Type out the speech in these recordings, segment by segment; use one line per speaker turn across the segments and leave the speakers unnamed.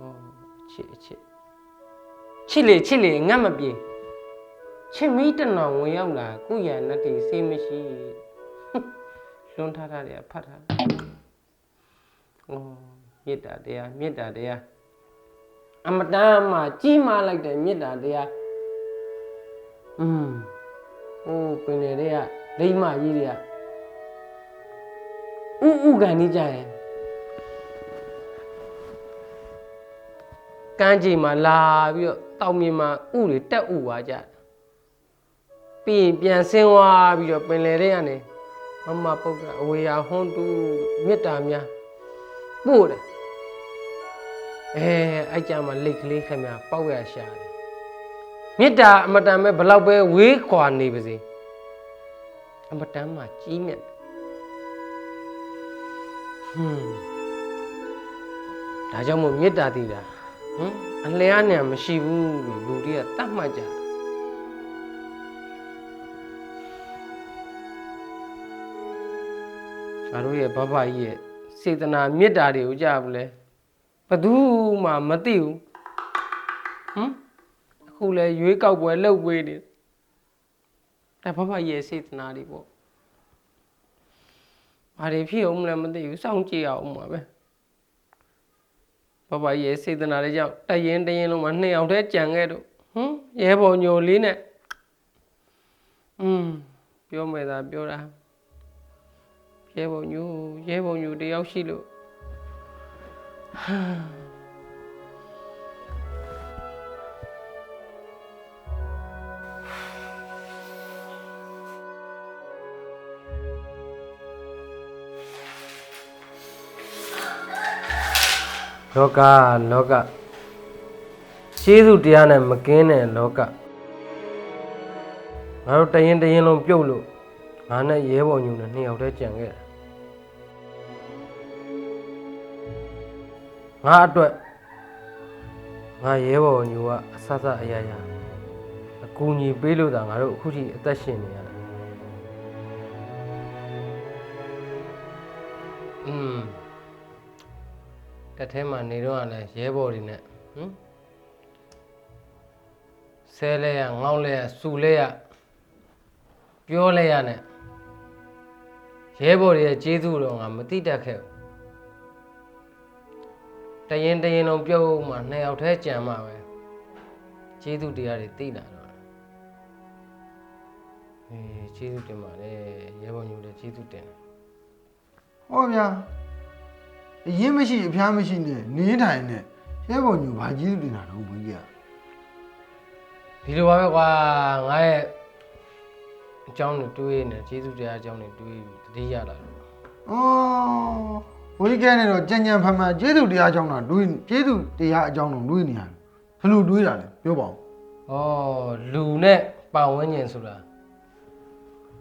ဩချစ်အချစ်ချစ်လေချစ်လေငတ်မပြေချစ်မီးတနောင်ဝင်ရောက်လာကုရနတ်တီစေးမရှိဟွန်းလွန်ထားတာတွေဖတ်ထားတယ်ဩမေတ္တာတရားမေတ္တာတရားအမတန်မှကြီးမားလိုက်တဲ့မေတ္တာတရားอืมဟိုပင်လေတွေကလိမ္မာကြီးတွေကဥဥကန်နေကြရင် ကမ်းခြေမှာလာပြီးတော့တောင်မြေမှာဥတွေတက်ဥသွားကြတယ်ပြီးရင်ပြန်ဆင်းသွားပြီးတော့ပင်လယ်ထဲကနေမမပုတ်ကအဝေယာဟွန်းတူမေတ္တာများပို့တယ်အဲအဲ့ကြမှာလိတ်ကလေးခင်ဗျာပေါက်ရရှာတယ်မေတ္တာအမတန်ပဲဘလောက်ပဲဝေးခွာနေပါစေအမတန်မှကြီးမြတ်တယ်ဟွန်းဒါကြောင့်မို့မေတ္တာတည်တာ ဟမ်အလျားနဲ့မရှိဘူးလို့လူတွေကတတ်မှတ်ကြတယ်ငါတို့ရဲ့ဘဘကြီးရဲ့စေတနာမေတ္တာတွေကိုကြားဘူးလဲဘယ်သူမှမသိဘူးဟမ်အခုလဲရွေးကောက်ပွဲလှုပ်ပေးနေဒါဘဘကြီးရဲ့စေတနာတွေပေါ့ဘာတွေဖြစ်အောင်မလဲမသိဘူးစောင့်ကြည့်အောင်ပါပဲ ဘဘရဲ့စေတနာလေးကြောင့်တရင်တရင်လုံးမှာနှစ်ယောက်တည်းကြံခဲ့တော့ဟမ်ရဲဘော်ညိုလေးနဲ့อืมပြောမယ်သာပြောတာရဲဘော်ညိုရဲဘော်ညိုတယောက်ရှိလို့ဟာ လောကလောကကျေးဇူးတရားနဲ့မကင်းတဲ့လောကငါတို့တရင်တရင်လုံးပြုတ်လို့ငါနဲ့ရဲဘော်ညူနဲ့နှစ်ယောက်တည်းကြံခဲ့တာငါအတွက်ငါရဲဘော်ညူကအဆဆအရာရာအကူအညီပေးလို့သာငါတို့အခုထိအသက်ရှင်နေရတယ်อืม တက်ထဲမှာနေတော့ကလည်းရဲဘော်တွေနဲ့ဟမ်ဆဲလဲရငေါက်လဲရစူလဲရပြောလဲရနဲ့ရဲဘော်တွေရဲ့ကျေးဇူးတော်ငါမတိတတ်ခဲ့ဘူးတရင်တရင်လုံးပြုတ်မှနှစ်ယောက်တည်းကြံမှာပဲကျေးဇူးတရားတွေသိလာတော့အေးကျေးဇူးတင်ပါလေရဲဘော်ညိုလည်းကျေးဇူးတင်တယ်
ဟောဗျာ အရင်မရှိအဖျားမရှိနဲ့နင်းထိုင်နဲ့ရဲဘော်ညူဘာကြီးတင်တာတော့ဘုန်းကြီးက
ဒီလိုပါပဲကွာငါရဲ့အကြောင်းတွေတွေးနေကျေးဇူးတရားအကြောင်းတွေတွေးပြီးတတိယလာတော့
အော်ဘုန်းကြီးကဲနေတော့ကြံကြံဖန်ဖန်ကျေးဇူးတရားအကြောင်းတော့တွေးကျေးဇူးတရားအကြောင်းတော့တွေးနေရတယ်ဘယ်လိုတွေးတာလဲပြောပါဦး
ဩလူနဲ့ပတ်ဝန်းကျင်ဆိုတာ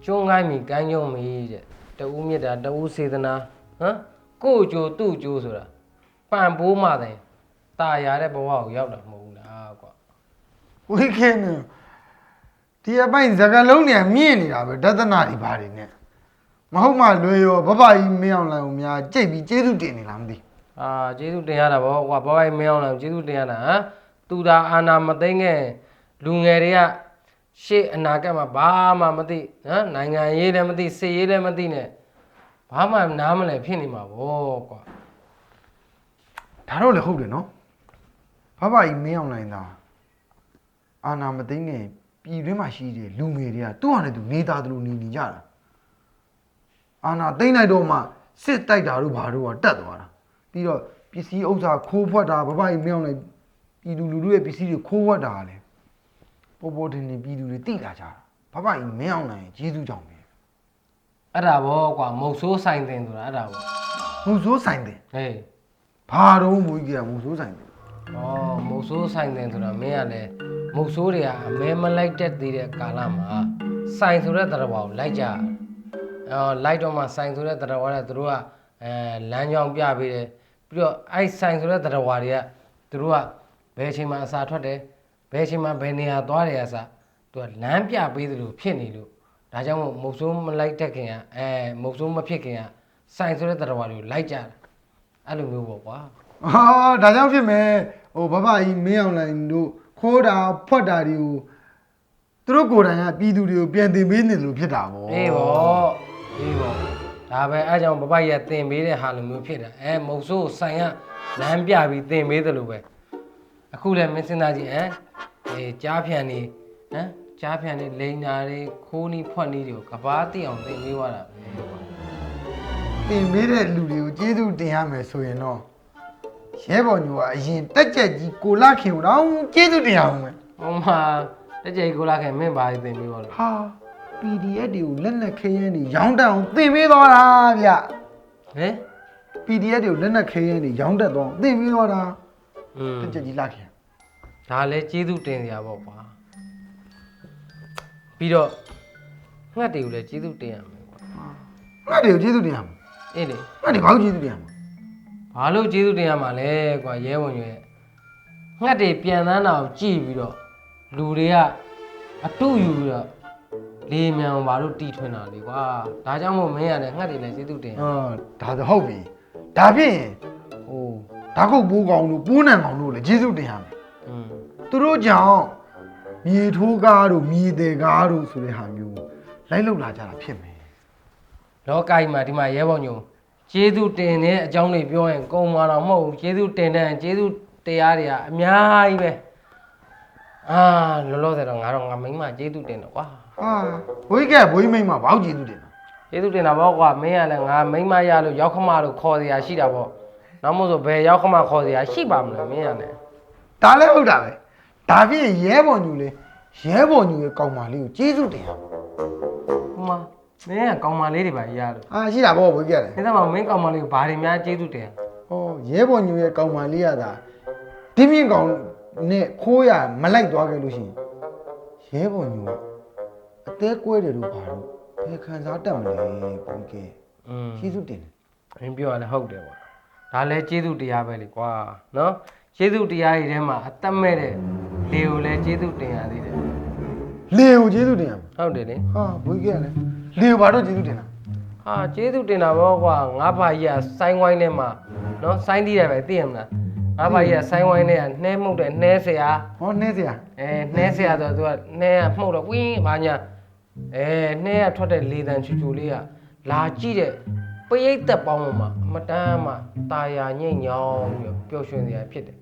ကျွန်းကိုင်းမီကမ်းကျုံမီတဲ့တူးမြတ်တာတူးစေတနာဟမ် ကို့အကျိုးသူ့အကျိုးဆိုတာပန်ပိုးမှတဲ့ตาရတဲ့ဘဝကိုရောက်တာမဟုတ်ဘူးလားကွာ
ဘုန်းကြီးကဲနေဒီအပိုင်းစကလုံးเนี่ยမြင့်နေတာပဲဒသနာတွေဘာတွေနဲ့မဟုတ်မှလွယ်ရောဘဘကြီးမင်းအောင်လိုင်ကိုများကြိတ်ပြီးကျေးဇူးတင်နေလားမသိ
အာကျေးဇူးတင်ရတာဗောကွာဘဝကြီးမင်းအောင်လာကျေးဇူးတင်ရတာဟမ်သူသာအာနာမသိငယ်လူငယ်တွေကရှေ့အနာဂတ်မှာဘာမှမသိဟမ်နိုင်ငံရေးလည်းမသိစစ်ရေးလည်းမသိနဲ့ ဘာမှနားမလဲဖြစ်နေမှာဗောကွာ
ဒါတော့လည်းဟုတ်တယ်နော်ဘဘကြီးမင်းအောင်လိုင်သာအာနာမသိငယ်ပြည်တွင်းမှာရှိတဲ့လူငယ်တွေကသူ့ဟာနဲ့သူနေသားသလိုနေနေကြတာအာနာသိမ့်လိုက်တော့မှစစ်တိုက်တာတို့ဘာတို့ကတက်သွားတာပြီးတော့ပစ္စည်းဥစ္စာခိုးဖွက်တာဘဘကြီးမင်းအောင်လိုင်ပြည်သူလူထုရဲ့ပစ္စည်းတွေခိုးဖွက်တာကလည်းပေါ်ပေါ်တင်တင်ပြည်သူတွေတိလာကြတာဘဘကြီးမင်းအောင်လိုင်ရဲ့ကျေးဇူးကြောင့်ပဲ
အဲ့ဒါဗောကွာမုတ်ဆိုးဆိုင်တင်ဆိုတာအဲ့ဒါဗော
မူဆိုးဆိုင်တယ်
ဟေး
ဘာတော့မူကြီးကမူဆိုးဆိုင်တယ်
ဩမုတ်ဆိုးဆိုင်တင်ဆိုတာမင်းကလည်းမုတ်ဆိုးတွေကအမဲမလိုက်တတ်သေးတဲ့ကာလမှာဆိုင်ဆိုတဲ့တရားဘောကိုလိုက်ကြရတယ်အော်လိုက်တော့မှဆိုင်ဆိုတဲ့တရားဝါကသူတို့ကအဲလမ်းကြောင်းပြပေးတယ်ပြီးတော့အဲ့ဆိုင်ဆိုတဲ့တရားဝါတွေကသူတို့ကဘယ်အချိန်မှအစာထွက်တယ်ဘယ်အချိန်မှဘယ်နေရာသွားတယ်အစားသူကလမ်းပြပေးသလိုဖြစ်နေလို့ ဒါကြောင့်မို့မုတ်ဆိုးမလိုက်တတ်ခင်ကအဲမုတ်ဆိုးမဖြစ်ခင်ကဆိုင်ဆိုတဲ့တရားဝါတွေကိုလိုက်ကြတာအဲ့လိုမျိုးပေါ့ကွာ
ဟာဒါကြောင့်ဖြစ်မယ်ဟိုဘဘကြီးမင်းအောင်လိုင်တို့ခိုးတာဖွက်တာတွေကိုသူတို့ကိုယ်တိုင်ကပြည်သူတွေကိုပြန်တင်ပေးနေလို့ဖြစ်တာဗော
အေးပေါ့အေးပေါ့ဒါပဲအဲကြောင့်ဘဘကြီးကတင်ပေးတဲ့ဟာလိုမျိုးဖြစ်တာအဲမုတ်ဆိုးကိုဆိုင်ကလမ်းပြပြီးတင်ပေးတယ်လို့ပဲအခုလည်းမင်းစဉ်းစားကြည့်ဟမ်အေးကြားဖြန်နေဟမ် ကြားဖြန်နေလိန်နာတွေခိုးနီးဖွက်နီးတွေကိုကဘာတိအောင်တင်ပေးသွားတာပဲ
တင်ပေးတဲ့လူတွေကိုကျေးဇူးတင်ရမယ်ဆိုရင်တော့ရဲဘော်ညိုကအရင်တက်ကြက်ကြီးကိုလာခင်ကိုတော့ကျေးဇူးတင်ရအောင်မယ်
ဟိုမှာတက်ကြိကိုလာခင်မင်းဘာတင်ပေးသွားလို့
ဟာ PDF တွေကိုလက်နက်ခဲယမ်းတွေရောင်းတအောင်တင်ပေးသွားတာဗျ
ဟင်
PDF တွေကိုလက်နက်ခဲယမ်းတွေရောင်းတက်တော့တင်ပေးသွားတာ
อืม
တက်ကြက်ကြီးလာခင်
ဒါလည်းကျေးဇူးတင်စရာပေါ့ကွာ ပြီးတော့ငှက်တွေကိုလည်းကျေးဇူးတင်ရမယ်ကွာ
ငါ့တွေကိုကျေးဇူးတင်ရမှာ
အေးလေ
ငါ့တွေဘာလို့ကျေးဇူးတင်ရမှာ
ဘာလို့ကျေးဇူးတင်ရမှာလဲကွာရဲဝင်ရွယ်ငှက်တွေပြန်တန်းတာကိုကြည့်ပြီးတော့လူတွေကအတုယူပြီးတော့လေမြန်ဘာလို့တီထွင်တာလေကွာဒါကြောင့်မို့မင်းရတယ်ငှက်တွေလည်းကျေးဇူးတင်ရ
ဟာဒါဆိုဟုတ်ပြီဒါဖြင့်ဟိုဓာတ်ကုတ်ပိုးကောင်တို့ပိုးနံကောင်တို့လည်းကျေးဇူးတင်ရမယ်
อืม
သူတို့ကြောင့် မြေထိုးကားတို့မြေသေးကားတို့ဆိုတဲ့ဟာမျိုးလိုက်လောက်လာကြတာဖြစ်မယ်
လောကကြီးမှာဒီမှာရဲဘော်ညုံကျေးဇူးတင်တဲ့အကြောင်းတွေပြောရင်ကုံမာတော့မဟုတ်ဘူးကျေးဇူးတင်တဲ့ကျေးဇူးတရားတွေကအများကြီးပဲအာလောလောဆယ်တော့ငါတော့ငါမိန်းမကျေးဇူးတင်တော့ကွာ
ဟာဘွေးကဘွေးမိမ့်မှာဘာလို့ကျေးဇူးတင်တာ
ကျေးဇူးတင်တာပေါ့ကွာမင်းကလည်းငါမိန်းမရလို့ရောက်ခမလို့ခေါ်စရာရှိတာပေါ့နောက်မို့ဆိုဘယ်ရောက်ခမခေါ်စရာရှိပါမလဲမင်းကလည်း
ဒါလည်းဟုတ်တာပဲ ဒါဖြင့်ရဲဘော်ညူလေးရဲဘော်ညူရဲ့ကောင်မလေးကိုကျေးဇူးတင်ရမှာ
ဟိုမှာမင်းကကောင်မလေးတွေပါရလို့
အာရှိတာပေါ့ဘွေးကလည်း
မင်းသမမင်းကောင်မလေးကိုဘာတွေများကျေးဇူးတင်
ဟောရဲဘော်ညူရဲ့ကောင်မလေးရတာဒီမြင့်ကောင်နဲ့ခိုးရမလိုက်သွားခဲ့လို့ရှိရင်ရဲဘော်ညူကအသေးကွဲတယ်လို့ဘာလို့ဘယ်ခံစားတတ်မလဲဘွေးက
อืม
ကျေးဇူးတင်တယ်
မင်းပြောရလဲဟုတ်တယ်ကွာဒါလည်းကျေးဇူးတရားပဲလေကွာနော်ကျေးဇူးတရားတွေထဲမှာအသက်မဲ့တဲ့ လေကိုလည်းကျေးဇူးတင်ရသေးတယ်
လေကိုကျေးဇူးတင်ရမှာ
ဟုတ်တယ်လေ
ဟာဘွေးကလည်းလေကိုဘာလို့ကျေးဇူးတင်တာ
ဟာကျေးဇူးတင်တာပေါ့ကွာငါဘာကြီးကဆိုင်းဝိုင်းထဲမှာနော်ဆိုင်းတီးတယ်ပဲသိရမလားငါဘာကြီးကဆိုင်းဝိုင်းထဲကနှဲမှုတ်တဲ့နှဲဆရာ
ဟောနှဲစရာ
အဲနှဲဆရာဆိုတော့သူကနှဲကမှုတ်တော့ဝင်းဘာညာအဲနှဲကထွက်တဲ့လေတံချူချူလေးကလာကြည့်တဲ့ ပရိတ်သက်ပေါင်းပေါ်မှာအမတမ်းမှตาယာညိတ်ညောင်းပြီးတော့ပျော်ရွှင်စရာဖြစ်တယ်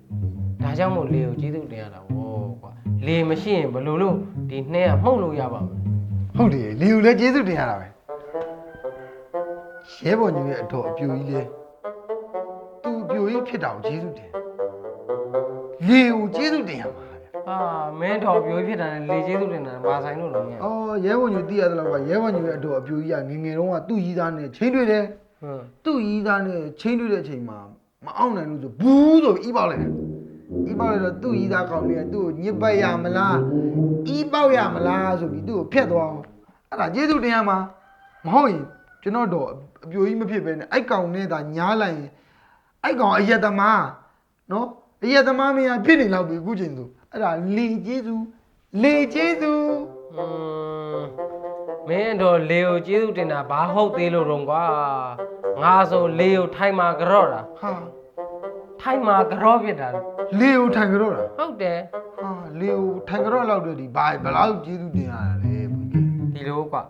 ဒါကြောင့်မို့လေကိုကျေးဇူးတင်ရတာဗောကွာလေမရှိရင်ဘယ်လိုလုပ်ဒီနှဲကမှုတ်လို့ရပါမလဲ
ဟုတ်တယ်လေကိုလည်းကျေးဇူးတင်ရတာပဲရဲဘော်ညူရဲ့အတော်အပြူကြီးလေသူအပြူကြီးဖြစ်တာကိုကျေးဇူးတင်လေကိုကျေးဇူးတင်ရမှာ ဗျ
ဟာမင်းတော်ပြိုးဖြစ်တာနဲ့လေကျေးဇူးတင်တာဘာဆိုင်လို့လဲမင်း
အော်ရဲဘော်ညူသိရသလောက်ကရဲဘော်ညူရဲ့အတော်အပြူကြီးကငယ်ငယ်တုန်းကသူ့ရီးသားနဲ့ချင်းတွေ့တယ်
ဟမ်
သူ့ရီးသားနဲ့ချင်းတွေ့တဲ့အချိန်မှာမအောင်နိုင်လို့ဆိုဘူးဆိုပြီးအီးပေါက်လိုက်တယ်အီးပေါက်လိုက်တော့သူ့ရီးသားကောင်လေးကသူ့ကိုညစ်ပတ်ရမလားအီးပေါက်ရမလားဆိုပြီးသူ့ကိုဖျက်သွားအောင်အဲ့ဒါကျေးဇူးတင်ရမှာမဟုတ်ရင်ကျွန်တော်တော့အပြိုကြီးမဖြစ်ပဲနဲ့အိုက်ကောင်နဲ့သာညားလိုက်ရင်အိုက်ကောင်အယက်သမားနော်အယက်သမားမင်းကဖြစ်နေလောက်ပြီအခုချိန်သူ အဲ့ဒါလေကျေးဇူးလေကျေးဇူး
อืมမင်းတော်လေကိုကျေးဇူးတင်တာဘာဟုတ်သေးလို့တော့ကွာငါဆိုလေကိုထိုင်မှာကြော့တာ
ဟာ
ထိုင်မှာကြော့ဖြစ်တာ
လေကိုထိုင်ကြတော့တာ
ဟုတ်တယ်
ဟာလေကိုထိုင်ကြတော့လောက်တဲ့ဒီဘာဘယ်လောက်ကျေးဇူးတင်ရတာလဲဘုရား
ဒီလိုကွာ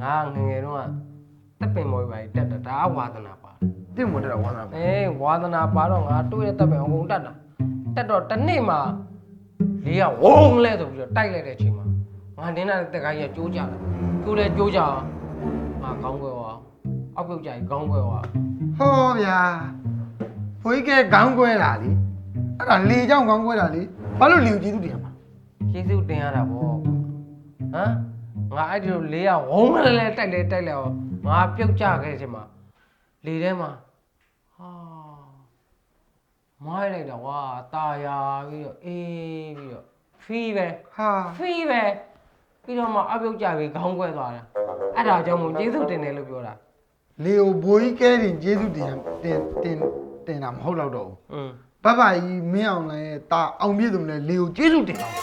ငါငယ်ငယ်တုန်းကတက်ပင်မော်ပဲတက်တာဒါဝါသနာပါ
တင့်မတက်တာဝါသနာပါ
အေးဝါသနာပါတော့ငါတွေ့တဲ့တက်ပင်အကုန်တက်တာတက်တော့တစ်နေ့မှာ လေကဝုန်းလဲဆိုပြီးတော့တိုက်လိုက်တဲ့အချိန်မှာငါတင်းတဲ့တက်ကိုင်းကကျိုးကြတယ်ကျိုးလဲကျိုးကြအောင်ငါကောင်းခွဲသွားအောက်ပြုတ်ကြရင်ကောင်းခွဲသွား
ဟောဗျာဘုရားကခေါင်းကွဲတာလေအဲ့ဒါလေကြောင့်ခေါင်းကွဲတာလေဘာလို့လေကိုကျေးဇူးတင်ရမှာ
ကျေးဇူးတင်ရတာဗောဟမ်ငါအဲ့ဒီလိုလေးကဝုန်းလဲလဲတိုက်လဲတိုက်လဲအောင်ငါပြုတ်ကြခဲ့တဲ့အချိန်မှာလေထဲမှာဟာ မိုင်းလိုက်တာကွာตาယာပြီးတော့အေးပြီးတော့ဖီးပဲ
ဟာ
ဖီးပဲပြီးတော့မှအပြုတ်ကြပြီးခေါင်းခွဲသွားတာအဲ့ဒါကြောင့်မို့ကျေးဇူးတင်တယ်လို့ပြောတာ
လေကိုဘိုးကြီးကဲတင်ကျေးဇူးတင်ရတင်တင်တင်တာမဟုတ်တော့တော့ဘူး
อืม
ဘဘကြီးမင်းအောင်လိုင်းရဲ့တာအောင်ပြည့်စုံတဲ့လေကိုကျေးဇူးတင်အောင်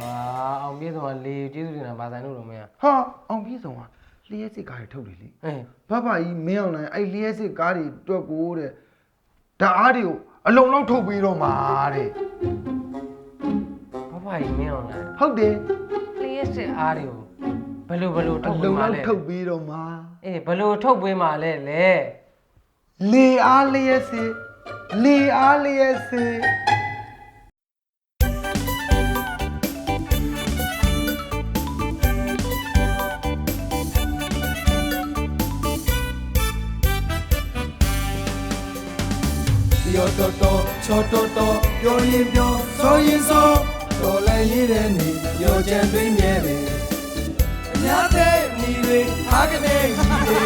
အာအောင်ပြေဆုံးကလေကျေးဇူးတင်တာဘာဆိုင်လို့တော့မင်း
ဟာအောင်ပြည့်စုံကလျှက်စစ်ကားတွေထုတ်တယ်လေ
ဟေး
ဘဘကြီးမင်းအောင်လိုင်းအဲ့လျှက်စစ်ကားတွေတွက်ကိုတဲ့ဓာတ်အားတွေကို အလုံးလောက်ထုတ်ပြီးတော့မှာတဲ့
ဘဘကြီးမင်းအောင်လိုက်
ဟုတ်တယ်
လျှက်စစ်အားတွေကိုဘယ်လိုဘယ်လို
အ
ထုတ်ပေး
လုံး
မှာ
လောက်
လဲ
ထုတ်ပြီးတော့မှာ
အေးဘယ်လိုထုတ်ပေးမှာလဲလေ
လေအားလျက်စေလေအားလျက်စေ
ချောတော်တော်ပြောရင်ပြောဆိုရင်ဆိုတော်လည်းရတဲ့နေရောကြံတွင်မြဲတယ်အများတဲ့မိတွေဟာကနေကြီးတွေ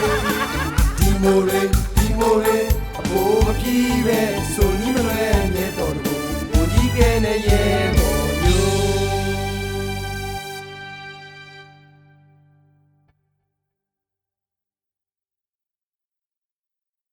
ဒီမိုတွေဒီမိုတွေအဘိုးမပြီးပဲဆိုနီးမလွဲမြဲတော်တော်ကိုဒီကဲနဲ့ရဲ့